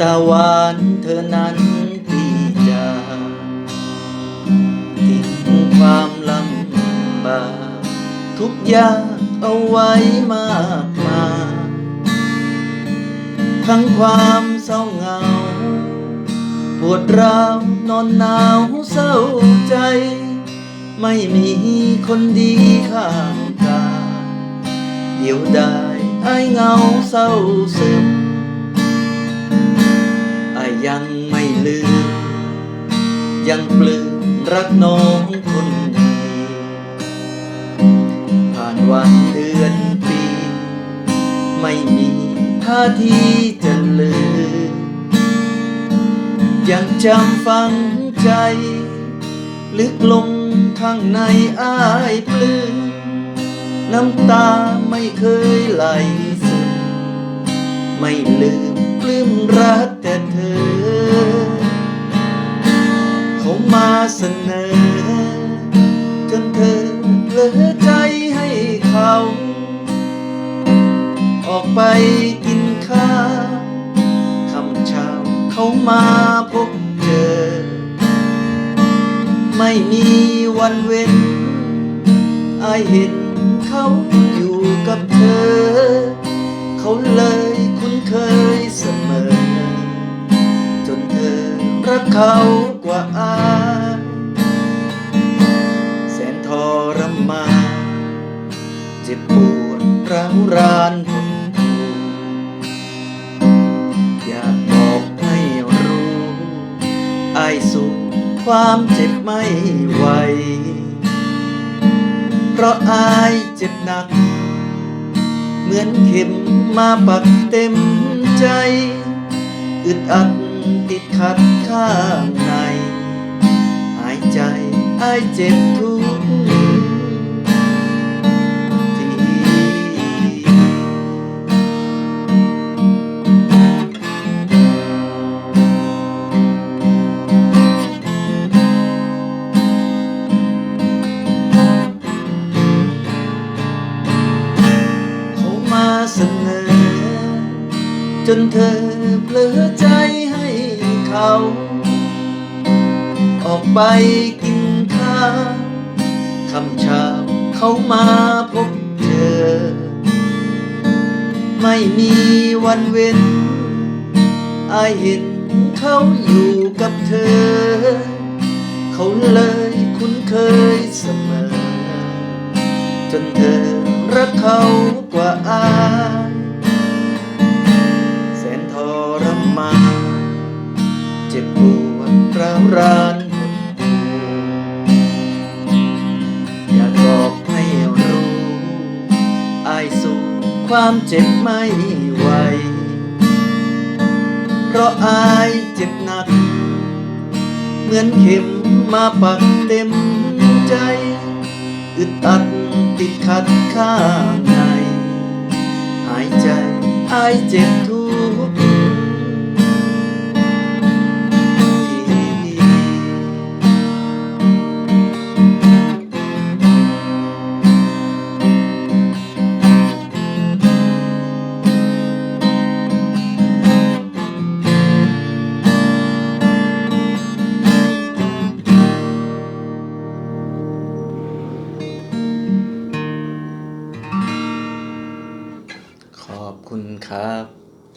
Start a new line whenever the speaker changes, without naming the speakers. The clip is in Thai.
ตาหวานเธอนั้นที่จะทิ้งความลำบากทุกอย่างเอาไว้มากมายทั้งความเศร้าเหงา ปวดร้าวนอนหนาวเศร้าใจ ไม่มีคนดีข้างกายเดียวได้ไอเหงาเศร้าซึม ยังปลื้มรักน้องคนดีผ่านวันเดือนปี ไม่มีท่าทีจะลืม ยังจำฝังใจ ลึกลงข้างในอ้ายปลื้มน้ำตาไม่เคยไหลซึมไม่ลืมปลื้มรักแต่เธอ นอ จนเธอเพลอใจให้เขา ออกไปกินข้าวคำเช้าเขามาพบเจอ ไม่มีวันเว้นไอเห็นเขาอยู่กับเธอ เขาเลยคุ้นเคยเสมอ จนเธอรักเขากว่าอา ความเจ็บไม่ไหว เพราะอายเจ็บหนัก เหมือนเข็มมาปักเต็มใจ อึดอัดติดขัดข้างใน หายใจอายเจ็บทุก จนเธอเพลอใจให้เขา ออกไปกินข้าวคำเช้าเขามาพบเจอไม่มีวันเว้นอายเห็นเขาอยู่กับเธอ เขาเลยคุ้นเคยเสมอ จนเธอรักเขากว่าอาย ร้าวรานอยากบอกให้รู้อายสู้ความเจ็บไม่ไหว เพราะอายเจ็บหนัก เหมือนเข็มมาปักเต็มใจ อึดอัดติดขัดข้างใน หายใจอายเจ็บทุก 他